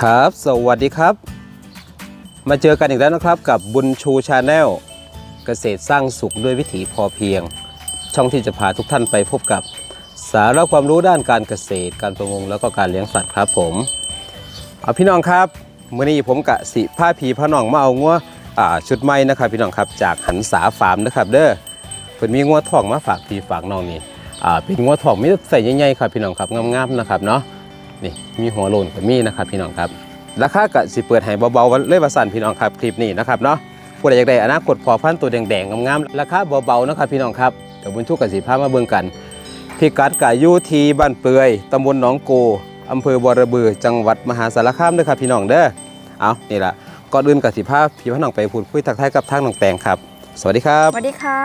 ครับ สวัสดีครับ มาเจอกันอีกแล้วนะครับกับบุญชูชาแนลเกษตรสร้างสุขด้วยวิถีพอเพียง ช่องที่จะพาทุกท่านไปพบกับ สาระความรู้ด้านการเกษตร การประมงแล้วก็การเลี้ยงสัตว์ครับผมเอาพี่น้องครับมื่อนี้ผมกะสิผ้าผีพระน้องมาเอางัวอ่าชุดใหม่นะครับ พี่น้องครับจากหันษาฟาร์มนะครับเด้อเพิ่นมีงัวทองมาฝากพี่ฝากน้องนี่อ่าเป็นงัวทองมีใส่ใหญ่ๆครับพี่น้องครับงามๆนะครับเนาะ นี่มีหัวโลนกับมีนะครับพี่น้องครับราคากะสิเปิดให้เบาๆเลยว่าสั่นพี่น้องครับคลิปนี้นะครับเนาะผู้ใดอยากได้อนาคตพอพันธุ์ตัวแดงๆงามๆราคาเบาๆนะครับพี่น้องครับเดี๋ยวบุญชูกับสีพามาเบิ่งกันพิกัดกะอยู่ที่บ้านเปือยตำบลหนองโกอำเภอบอระบือ จังหวัดมหาสารคามเด้อครับพี่น้องเด้อเอานี่ละก่อนอื่นกับสีพาพี่พี่น้องไปพูดคุยทักทายกับทางน้องแตงครับ สวัสดีครับสวัสดีค่ะ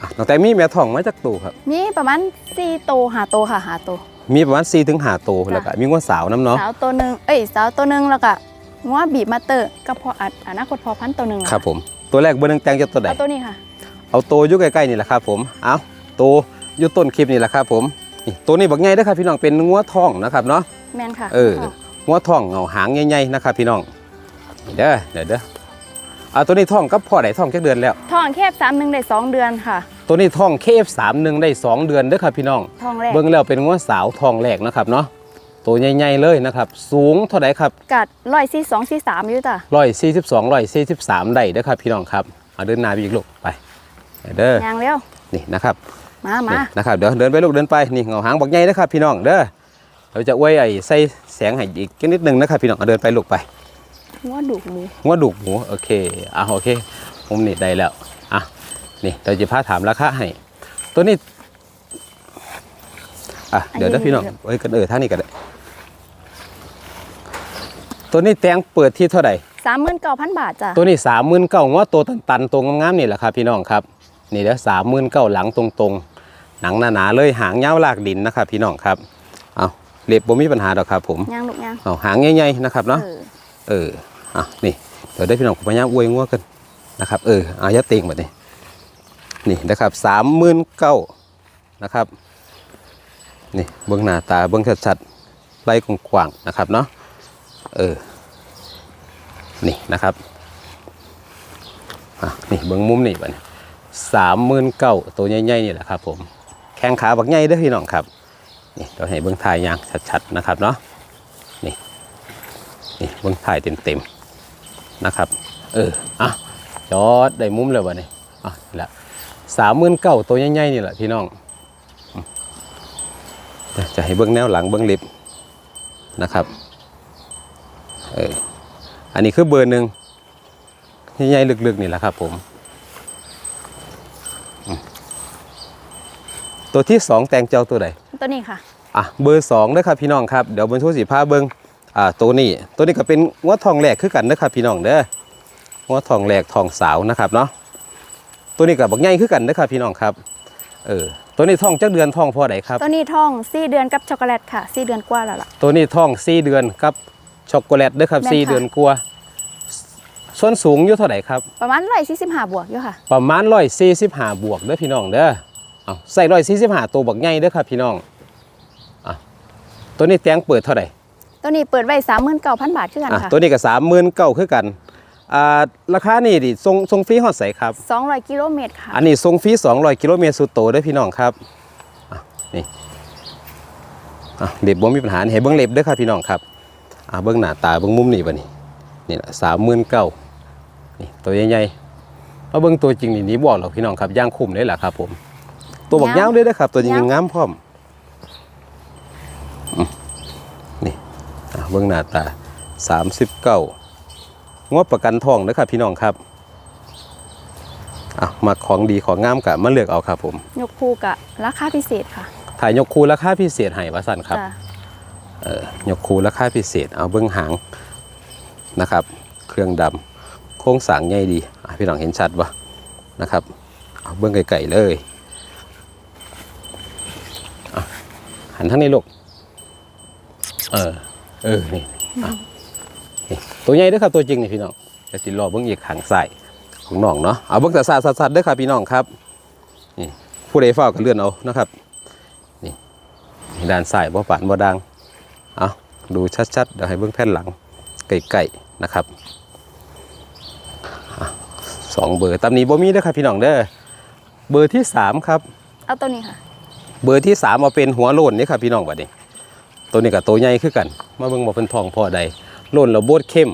อะน้องแตงมีแม่ท้องมาจากตู่ครับนี่ประมาณสี่โตวหาโตวค่ะหาโตว มีประมาณ4ถึง5ตัวแล้วก็มีงัวสาวน้ำเนาะสาวตัวหนึ่งเอ้ยสาวตัวหนึ่งแล้วก็งัวบีบมาเตอร์กับพออัดอนาคตพอพันธุ์ตัวหนึ่งล่ะครับผมตัวแรกเบอร์หนึงแตงจะตัวใดเอาตัวนี้ค่ะ เอาตัวอยู่ใกล้ๆนี่แหละครับผมเอาตัวอยู่ต้นคลิปนี่แหละครับผมนี่ตัวนี้บักใหญ่เด้อครับพี่น้องเป็นงัวทองนะครับเนาะแมนค่ะเอองัวทองเงาหางใหญ่ๆนะครับพี่น้องเด้อเดี๋ยวเด้อเอาตัวนี้ทองกับพ่อได้ทองจักเดือนแล้วทองแคบสามหนึ่งได้สองเดือนค่ะ ตัวนี้ทองเคฟสามหนึ่งได้สองเดือนเด้อครับพี่น้องทองแรกเบิ่งแล้วเป็นงัวสาวทองแรกนะครับเนาะตัวใหญ่ๆเลยนะครับ สูงเท่าไหร่ครับกัดร้อยสี่สองสี่สามอยู่จ้ะร้อยสี่สิบสองร้อยสี่สิบสามได้เด้อครับพี่น้องครับเอาเดินหน้าไปอีกลูกไปเด้อ ยางเร็ว นี่นะครับมามานี่นะครับเดี๋ยวเดินไปลูกเดินไปนี่เงาหางบักใหญ่นะครับพี่น้องเด้อเราจะไว้ไอ้ใส่แสงให้อีกนิดนึงนะครับพี่น้องเอาเดินไปลูกไป งัวดุหมูหัวดุกหมูโอเคอะโอเคผมนี่ได้แล้วอะนี่เราจะพาถามราคาให้ตัวนี้อะเดี๋ยวนะพี่น้องเอ้ยกันเออท่างนี้กันได้ตัวนี้แตงเปิดที่เท่าไหร่สามหมื่นเก้าพันบาทจ้ะตัวนี้สามหมื่นเก้างวตัวตันๆตัวงามๆนี่แหละครับพี่น้องครับนี่เด้อสามหมื่นเก้าหลังตรงๆ หนังหนาๆเลยหางยาวลากดินนะครับพี่น้องครับเอาเล็บบ่มีปัญหาดอกครับผมยางลูกยางเอาหางใหญ่ๆนะครับเนาะเออเอะนี่เดี๋ยวได้พี่น้องผมพยาอวยงัวกันนะครับเอออายัดเต็งแบบนี้นี่นะครับสามหมื่นเก้านะครับนี่เบื้องหน้าตาเบื้องชัดๆไล่กว้างๆนะครับเนาะเออนี่นะครับอะนี่เบื้องมุมนี่บัดนี้สามหมื่นเก้าตัวใหญ่ๆนี่แหละครับผมแข้งขาบักใหญ่ด้อพี่น้องครับนี่เราให้เบื้องทายยางชัดๆนะครับเนาะนี่นี่เบิ้องถ่ายเต็มๆ นะครับ เอออะจอดได้มุมเลยวะนี่อะนี่ละสามหมื่นเก้าตัวใหญ่ๆนี่แหละพี่น้องอืมจะจะให้เบิ้งแนวหลังเบิ้งลิฟต์นะครับเอออันนี้คือเบอร์หนึ่งใหญ่ๆลึกๆนี่แหละครับผมอืมตัวที่สองแตงเจ้าตัวใดตัวนี้ค่ะอะเบอร์สองนะครับพี่น้องครับ เดี๋ยวบนชูสีผ้าเบิง อ่าตัวนี้ตัวนี้ก็เป็นงัวทองแหลกคือกันนะครับพี่น้องเด้องัวทองแหลกทองสาวนะครับเนาะตัวนี้กับบักใหญ่คือกันนะครับพี่น้องครับเออตัวนี้ทองจักเดือนทองพอไหนครับ ตัวนี้ทองสี่เดือนกับช็อกโกแลตค่ะสี่เดือนกว่าแล้วล่ะตัวนี้ทองสี่เดือนกับช็อกโกแลตเด้อครับแม่นสี่ค่ะเดือนกว่าส่วนสูงอยู่เท่าไหร่ครับ ประมาณร้อยสี่สิบห้าบวกอยู่ค่ะ ประมาณร้อยสี่สิบห้าบวกเด้อพี่น้องเด้อเอาใส่ร้อยสี่สิบห้าตัวบักใหญ่เด้อครับพี่น้องอะตัวนี้แตงเปิดเท่าไหร่ ตัวนี้เปิดไว้สามหมื่นเก้าพันบาทคือกันอะค่ะตัวนี้ก็สามหมื่นเก้าคือกันอ่าราคานี่ดิทรงทรงฟรีฮอดใสครับ สองร้อยกิโลเมตรค่ะอันนี้ทรงฟรี200 กิโลเมตรสุดโตเด้อพี่น้องครับอะนี่อะเล็บบ่มีปัญหาให้เบิ่งเล็บเด้อครับพี่น้องครับอะเบิ่งหน้าตาเบิ่งมุมนี่บัดนี้นี่ละ39,000นี่ตัวใหญ่ๆเอาเบิ่งตัวจริงนี่หนี่บ่หรอกพี่น้องครับย่างคุ้มเลยล่ะครับผม ตัวบักยาวเลยเด้อครับ ตัวจริงๆงามพร้อมอืมนี่อะ เบิ่งหน้าตา 39งบประกันทองเด้อครับพี่น้องครับอะมาของดีของงามกะมาเลือกเอาครับผม ยกคู่กับราคาพิเศษค่ะ ถ่ายยกคูราคาพิเศษให้วาสันครับจ้ะเออยกคูราคาพิเศษเอาเบื้องหางนะครับ เครื่องดำโค้งสร้างใหญ่ดีอะพี่น้องเห็นชัดปะนะครับเอาเบื้องไก่ๆเลยอะหันทั้งนี้ลูกเออ เออนี่อะนี่ตัวใหญ่เด้วยครับตัวจริงนี่พี่น้องจะติดรอเบื้องอีกหางใส่ของน้องเนาะเอาเบื้องแต่สาดสัดๆเด้วยครับพี่น้องครับนี่ผู้ใดเฝ้าก็เลื่อนเอานะครับด้านซ้ายบ่ปานบ่ดังเอาดูชัดๆเดี๋ยวให้เบื้องแผ่นหลังไก่ๆนะครับอะสองเบอร์ตามนี้บ่มีเด้อครับพี่น้องเด้อเบอร์ที่สามครับ เอาตัวนี้ค่ะ เบอร์ที่สามเอาเป็นหัวโลนนี่ครับพี่น้องบัดนี้ ตัวนี้กับตัวใหญ่คือกัน มาเบิ่งบ่เป็นทองพอใดโลนแล้วโบดเข้ม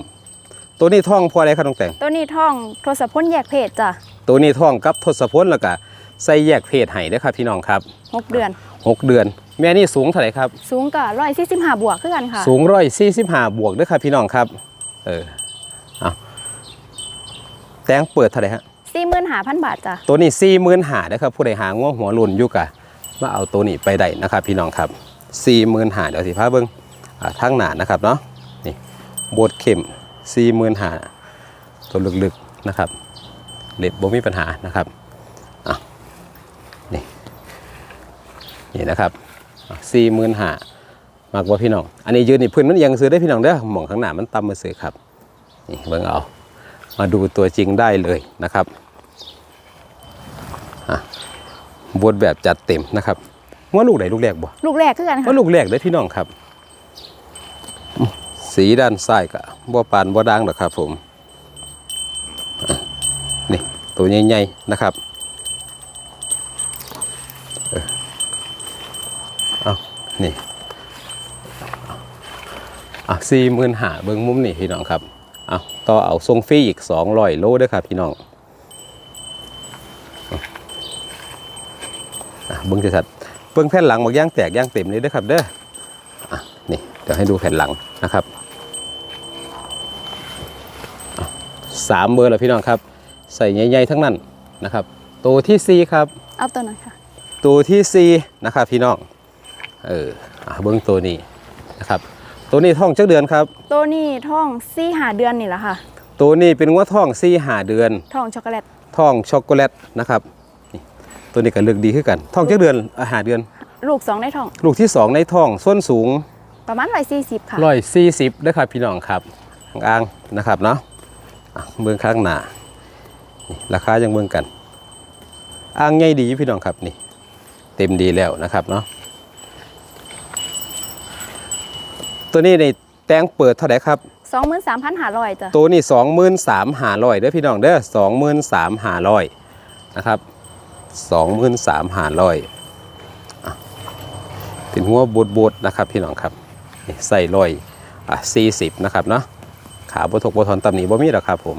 ตัวนี้ทองพอใดครับน้องแต่งตัวนี้ท่องโทรศัพท์พ่นแยกเพศจ้ะตัวนี้ทองกับทศพลแล้วก็ใส่แยกเพศให้เด้อครับพี่น้องครับหกเดือนหกเดือน แม่นี่สูงเท่าไหร่ครับ สูงกับร้อยสี่สิบห้าบวกคือกันค่ะ สูงร้อยสี่สิบห้าบวกเด้อครับพี่น้องครับ เออเอาแตงเปิดเท่าไหร่ฮะสี่หมื่นห้าพันบาทจ้ะตัวนี้สี่หมื่นหาเด้อครับผู้ใดหาง่วงหัวหลุนอยู่กะมาเอาตัวนี้ไปได้นะครับพี่น้องครับ สี่หมื่นหาเดี๋ยวสิพาเบิ้งอ่าทางหนานะครับเนาะนี่โบดเข็มสี่หมื่นหาตัวลึกๆนะครับเล็บบ่มีปัญหานะครับอะนี่นี่นะครับสี่หมื่นหามากกว่าพี่น้อง อันนี้ยืนนี่พื้นมันยังซื้อได้พี่น้องเด้อหม่องข้างหน้ามันต่ำมาซื้อครับนี่เบิ่งเอามาดูตัวจริงได้เลยนะครับบทแบบจัดเต็มนะครับ ว่าลูกไหนลูกแรกบ่ลูกแรกคือกันค่ะว่าลูกแรกได้อพี่น้องครับ สีด้านซ้ายก็บ่ปานบ่ด่างหรอกครับ ผมอะนี่ตัวใหญ่ๆนะครับเออเอานี่อะสี่หมื่นหาเบิ้งมุมนี่พี่น้องครับเอาต่อเอาทรงฟรีอีกสองร้อยโลเด้วยครับพี่น้องอะเบิ้งจะชัด เบิ้งแผ่นหลังบอกย่างแตกย่างเต็มเลยเด้อครับ เด้ออะนี่เดี๋ยวให้ดูแผ่นหลังนะครับอะสามเบอร์แล้วพี่น้องครับ ใส่ใหญ่ๆทั้งนั้นนะครับ ตัวที่สี่ครับ เอาตัวนั้นค่ะ ตัวที่สี่นะครับพี่น้อง เอออะเบิ้งตัวนี้นะครับ ตัวนี้ท้องจักเดือนครับ ตัวนี้ท่องสี่หาเดือนนี่แหละค่ะ ตัวนี้เป็นงัวท้องสี่หาเดือน ท่องช็อกโกแลตท้องช็อกโกแลตนะครับนี่ ตัวนี้ก็เลือกดีขึ้นกันท้องจักเดือนอาหารเดือน ลูกสองได้ท่อง ลูกที่สองในท้องส้นสูงประมาณร้อยสี่สิบค่ะร้อยสี่สิบนะครับพี่น้องครับอ่างๆนะครับเนาะอะเบื้องข้างหน้านี่ราคายังเบื้องกันอ่างใหญ่ดีอยู่พี่น้องครับนี่ เต็มดีแล้วนะครับเนาะตัวนี้ในแตงเปิดเท่าไหร่ครับสองหมื่นสามพันห้าร้อยจ้ะตัวนี้สองหมื่นสามหาร้อยเด้อพี่น้องเด้อสองหมื่นสามหาร้อยนะครับ สองหมื่นสามหาร้อยเป็นหัวบดบดๆนะครับพี่น้องครับใส่ร้อยอะสี่สิบนะครับเนาะขาบทกบทอนตำหนิบ่มีหรอกครับผม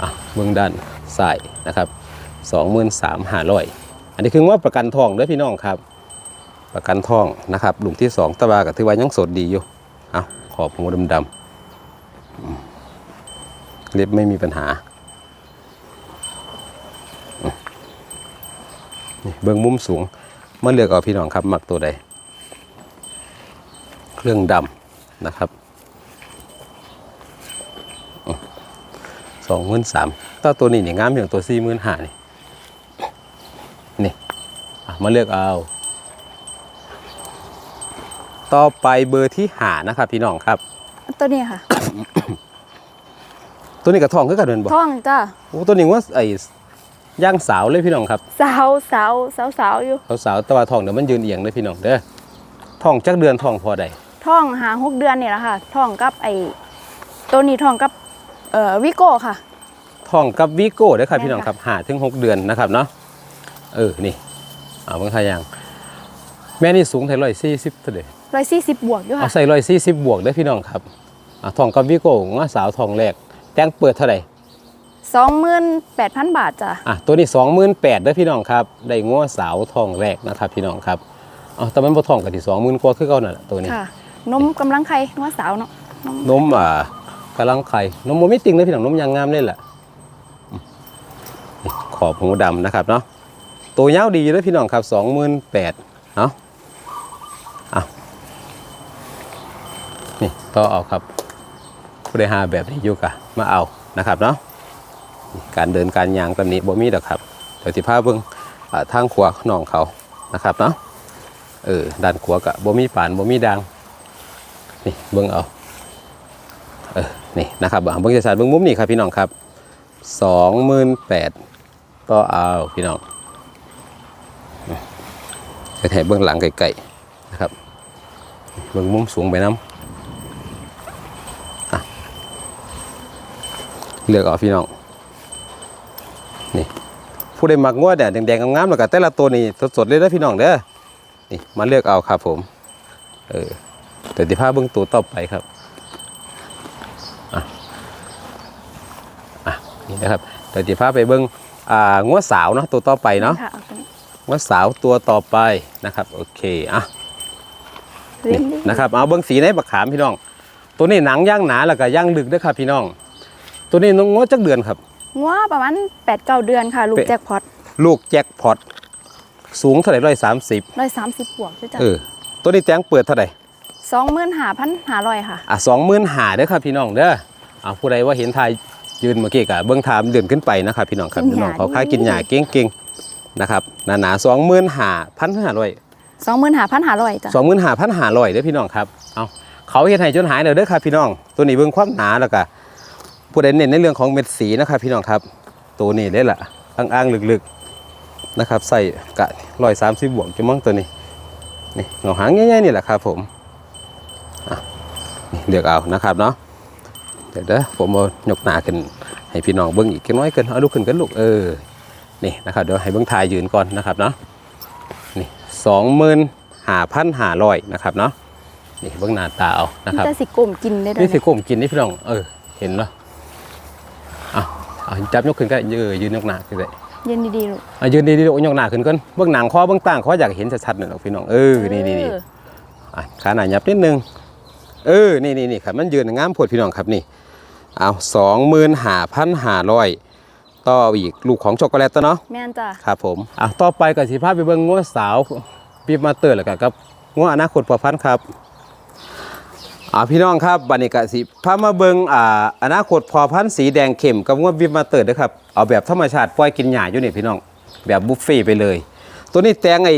อะเบื้องด้านซ้ายนะครับสองหมื่นสามหาร้อยอันนี้คือว่าประกันทองด้อพี่น้องครับ ประกันทองนะครับหลุมที่สองตะบากับถือว่ายังสดดีอยู่เอาขอบหัวดำๆเล็บไม่มีปัญหาอืมนี่ เบื้องมุมสูงมาเลือกเอาพี่น้องครับมักตัวใด เครื่องดำนะครับสองหมื่นสามตัวตัวนี้นี่งามอย่างตัวสี่หมื่นห้านี่นี่อะมาเลือกเอา ต่อไปเบอร์ที่หานะครับพี่น้องครับ ตัวนี้ค่ะ ตัวนี้กับทองคือกันเดินบ่ท่องจ้ะโอ้ตัวนี้ว่าไอ้ ย่างสาวเลยพี่น้องครับ สาวสาวสาวสาวอยู่สาวๆแต่ว่าทองเดี๋ยวมันยืนเอียงเลยพี่น้องเด้อทองจักเดือนทองพอใดท่องหาหกเดือนนี่แหละค่ะท่องกับไอ้ตัวนี้ท่องกับเอ่อวิโก้ค่ะทองกับวิโก้เด้อครับแม่นพี่น้องค่ะครับหาถึงหกเดือนนะครับเนาะเออนี่เอาเบิ่งทายางแม่นี่สูงเท่าร้อยสี่สิบเท่าเดร้อยสี่สิบบวกอยู่เอาค่ะใส่ร้อยสี่สิบบวกเด้อพี่น้องครับอะทองกับวิโก้งาสาวทองแรกแตงเปิดเท่าไหร่ สองหมื่นแปดพันบาทจ้ะอะตัวนี้สองหมื่นแปดเด้อพี่น้องครับ ได้งัวสาวทองแรกนะครับพี่น้องครับเอาแต่มันบ่ทองกับที่สองหมื่นกว่าคือเก่านั่นแหละตัวนี้ค่ะนมกำลังไข่ว่าสาวเนาะนมนมอ่ากำลังไข่นมโมไม่ติงเลยพี่น้องนมยางงามเลยแหละอืมนี่ขอบหูดำนะครับเนาะตัวยาวดีเลยพี่น้องครับสองหมื่นแปดเนาะเอานี่ต่อเอาครับผู้ใดหาแบบนี้อยู่กะมาเอานะครับเนาะนี่ การเดินการยางตำหนี้บ่มีดอกครับเดี๋ยวที่พาเบิ่งอ่าทางขวาน้องเขานะครับเนาะเออด้านขวากะบ่มีป่านบ่มีดังนี่เบิ่งเอาเออนี่นะครับเบิ้งจะสาดเบิ้งมุมนี่ครับพี่น้องครับสองหมื่นแปดต่อเอาพี่น้องจะแถเบื้องหลังไกลๆนะครับ เบิ่งมุมสูงไปน้ำเลือกเอาพี่น้อง นี่ ผู้ใดมักงวดเนี่ยแดงๆงามๆแล้วก็แต่ละตัวนี่สดๆเลยนะพี่น้องเด้อนี่มาเลือกเอาครับผม เออเดี๋ยวจะพาเบิ่งตัวต่อไปครับอะอะนี่นะครับเดี๋ยวจะพาไปเบิ่งอ่างวดสาวเนาะตัวต่อไปเนาะค่ะเอาตัวนี้งวดสาวตัวต่อไปนะครับ โอเคอะ เล่นดินะครับเอาเบิ้งสีในบักขามพี่น้อง ตัวนี้หนังย่างหนาแล้วก็ย่างดึกเด้วยครับพี่น้อง ตัวนี้น้องงวจักเดือนครับ งัวประมาณ8 9เดือนค่ะ ลูกเป๊ะแจ็คพอตลูกแจ็คพอตสูงเท่าไหร่ร้อยสามสิบร้อยสามสิบบวกด้วยจ้ะเออตัวนี้แตงเปิดเท่าไหร่สองหมื่นห้าพันห้าร้อยค่ะอ่อะสองหมื่นหาเด้อครับพี่น้องเด้ออ่าผู้ใดว่าเห็นทายยืนเมื่อกี้กะเบิ้งทามเดินขึ้นไปนะครับพี่น้องครับกินพี่หน้ญ้าองเขาค่าดีกินหญ้าเก่งๆนะครับหนาหนาสองหมื่นหาพันห้าร้อยสองหมื่นห้าพันห้าร้อยจ้ะสองหมื่นหาพันหาร้อยเด้อพี่น้องครับเอาเขาเห็นให้จนหายแล้วเด้อครับพี่น้อง ตัวนี้เบิ้งความหนาแล้วก็ ผู้ใดเน้นในเรื่องของเม็ดสีนะครับพี่น้องครับ ตัวนี้ได้ละอ้างๆลึกๆนะครับ ใส่กะร้อยสามสิบบวกจะมั่งตัวนี้นี่เงาหางง่ายๆนี่แหละครับผมอะนี่เลือกเอานะครับเนาะเดี๋ยวเด้อผมเอายกหนาขึ้นให้พี่น้องเบิ้งอีกแค่น้อยเกินเอาลูกขึ้นกันลูกเออนี่นะครับเดี๋ยวให้เบิ้งทายยืนก่อนนะครับเนาะนี่สองหมื่นหาพันหาร้อยนะครับเนาะนี่เบิ้งหน้าตาเอานะครับจะสิกลมกินได้ด้วยนี่สิโคมกินนี่พี่น้องเออเห็นเนาะ อะเอาจับยกขึ้นก็เออยืนยกหน้าขึ้นเลยเย็นดีๆลูกอะยืนดีๆยกหน้าขึ้นก่อนเบื้องหนังคอเบื้องต่างคออยากเห็นชัดๆหน่อยหรอกพี่น้องเออนี่นี่นี่เอออะขาหน้ายับนิดนึงเออนี่นี่นี่ครับมันยืนงามโพดพี่น้องครับนี่เอาสองหมื่นหาพันหาร้อยต่ออีกลูกของช็อกโกแลตตัวเนาะแม่นจ้ะครับผมอะต่อไปก็สิพาไปเบิ่งงัวสาวปีบมาเตอร์แล้วก็กับงัวอนาคตพอพันธุ์ครับ อ่าพี่น้องครับบัดนี้ก็สิพามาเบิ่งอ่าอนาคตพอพันธุ์สีแดงเข้มกับงัวบิบมาเตอร์เด้อครับเอาแบบธรรมชาติปล่อยกินหญ้าอยู่นี่พี่น้องแบบบุฟเฟ่ต์ไปเลย ตัวนี้แตงไอ้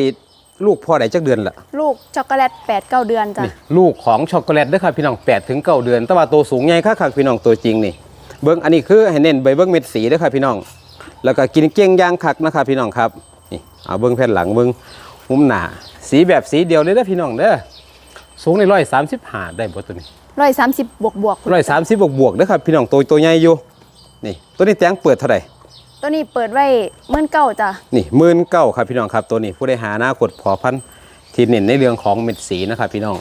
ลูกพ่อได้จักเดือนละลูกช็อกโกแลต8 9เดือนจ้ะนี่ลูกของช็อกโกแลตเด้อครับพี่น้อง8ถึง9เดือน แต่ว่าตัวสูงใหญ่คักๆพี่น้องตัวจริงนี่เบิ่งอันนี้คือให้เน้นใบเบิ่งเม็ดสีเด้อครับพี่น้อง แล้วก็กินเกี้ยงย่างคักนะครับพี่น้องครับนี่เอาเบิ้งแผ่นหลังเบิ้งมุมหน้าสีแบบสีเดียวเลยเด้อพี่น้องเด้อ สูงในร้อยสามสิบห้าได้บ่ตัวนี้ร้อยสามสิบบวกบวกร้อยสามสิบบวกบวกๆเด้อครับพี่น้องตัวตัวใหญ่อยู่นี่ ตัวนี้แตงเปิดเท่าไหร่ตัวนี้เปิดไว้หมื่นเก้าจ้ะนี่หมื่นเก้าครับพี่น้องครับตัวนี้ผู้ได้หาหน้ากดพอพันธุ์ที่เน้นในเรื่องของเม็ดสีนะครับพี่น้อง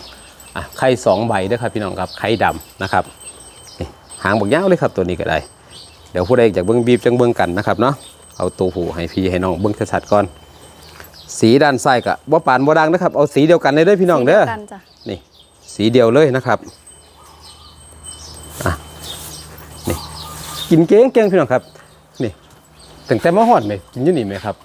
อะไข่สองใบเด้อครับพี่น้องครับไข่ดำนะครับนี่หางบักยาวเลยครับตัวนี้ก็ได้ เดี๋ยวผู้ใดอยากเบิ้งบีบจังเบิ้งกันนะครับเนาะเอาตัวหูให้พี่ให้น้องเบิ้งชัดๆก่อน สีด้านซ้ายก็บ่ปานบ่ดังนะครับเอาสีเดียวกันเลยเด้อพี่น้องเด้อ สีดียวกันจ้ะนี่สีเดียวเลยนะครับอะนี่กินเก่งเก่งๆพี่น้องครับนี่ตั้งแต่มาฮอดไหมกินอยู่นี่ไหมครับ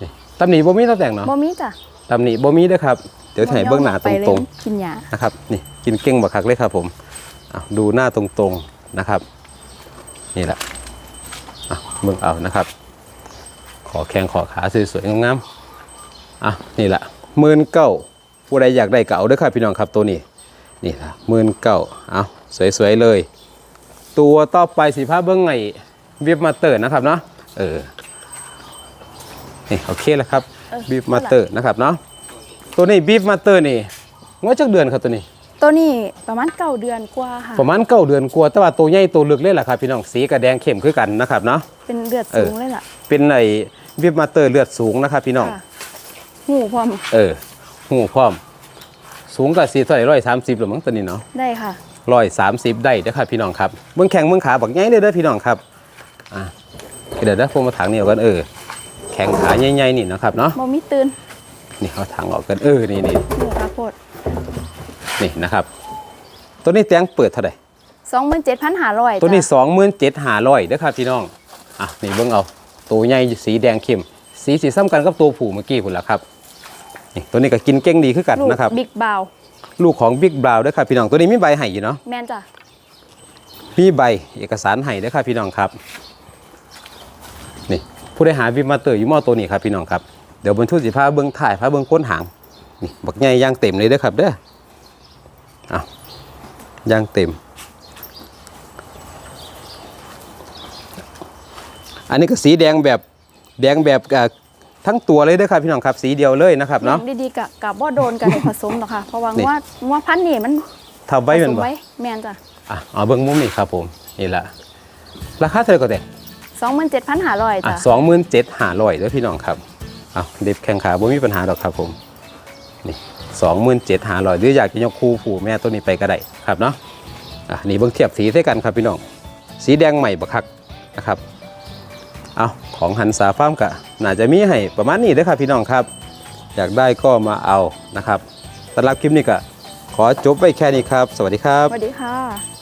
นี่ตำหนิบ่มีตำแต่งเนาะบ่มีจ้ะตำหนิบ่มีเด้อครับ เดี๋ยวถ่ายเบื้องหน้าตไปเลยรงๆกินหญ้านะครับนี่กินเก่งบักคักเลยครับผมอะดูหน้าตรงๆนะครับ นี่แหละอะเบิ่งเอานะครับ ขอแข้งขอขาสวยๆงามๆอะนี่แหละหมื่นเก้า ผู้ใดอยากได้เก่าเด้อครับพี่น้องครับตัวนี้นี่ละหมื่นเก้าเอาสวยๆเลย ตัวต่อไปสีผ้าเบิ้งไงบีบมาเตอร์นะครับเนาะเออนี่โอเคแล้วครับเออบีบมาเตอร์นะครับเนาะตัวนี้บีบมาเตอร์นี่งวดจักเดือนครับตัวนี้ ตัวนี้ประมาณเก้าเดือนกว่าค่ะประมาณเก้าเดือนกว่าแต่ว่าตัวใหญ่ตัวลึกเลยแหละครับพี่น้องสีกับแดงเข้มคือกันนะครับเนาะเป็นเลือดเอสูองเลยล่ะเป็นไอ้วิบมาเตอร์เลือดสูงนะครับพี่น้องค่ะหูพร้อมเออ หูพร้อม สูงกับสีเท่าไหร่ร้อยสามสิบหรือมั้งตัวนี้เนาะได้ค่ะร้อยสามสิบได้นะครับพี่น้องครับเบื้องแข้งเบื้องขาบักใหญ่เลยเด้อพี่น้องครับอะเดี๋ยวเด้อพวกมาถังนี่เอากันเออแข้งขาใหญ่ๆนี่นะครับเนาะบ่มีตื่นนี่เอาถังออกกันเออนี่นี่หมูข้าวโพดนี่นะครับ ตัวนี้แตงเปิดเท่าไหร่สองหมื่นเจ็ดพันห้าร้อยตัวนี้สองหมื่นเจ็ดหาร้อยเด้อครับพี่น้องอะนี่เบิ่งเอาตัวใหญ่สีแดงเข้มสีสีซ้ำกันกับตัวผู้เมื่อกี้พุ่นละครับ นี่ตัวนี้ก็กินเก่งดีคือกันลูกนะครับ บิ๊กบาวลูกของบิ๊กบราวน์เด้อครับพี่น้องตัวนี้มีใบให้อยู่เนาะแม่นจ้ะมีใบเอกสารให้เด้อครับพี่น้องครับ นี่ผู้ได้หาวิมมาเตอร์อยู่มอตัวนี้ครับพี่น้องครับเดี๋ยวบนทุสิพาเบิ่งถ่ายพาเบิ่งก้นหางนี่บักใหญ่ย่างเต็มเลยเด้อครับเด้ออะย่างเต็ม อันนี้ก็สีแดงแบบแดงแบบอ่า ทั้งตัวเลยเด้อครับพี่น้องครับสีเดียวเลยนะครับเนาะเลี้ยงดีๆกับกับบ่โดนกันในผสมหรอกค่ะ เพราะว่านี่ ว่าว่าพันธุ์นี่มันทำไว้ผเป็นสมบ่ไว้แม่นจ้ะอะเอาเบิ้งมุมนี่ครับผมนี่ละราคาเท่าไหร่ก็ได้สองหมื่นเจ็ดพันห้าร้อยอะจ้ะสองหมื่นเจ็ดหาร้อยเด้อพี่น้องครับเอาเด็บแข้งขาบ่มีปัญหาหรอกครับผมนี่สองหมื่นเจ็ดหาร้อยหรืออยากจะยกคู่ผูแม่ตัวนี้ไปก็ได้ครับเนาะอะนี่เบิ้งเทียบสีใส่กันครับพี่น้อง สีแดงใหม่บักคักนะครับ เอาของหันสาฟาร์มกะน่าจะมีให้ประมาณนี้เด้อครับพี่น้องครับ อยากได้ก็มาเอานะครับสำหรับคลิปนี้ก็ขอจบไว้แค่นี้ครับ สวัสดีครับ สวัสดีค่ะ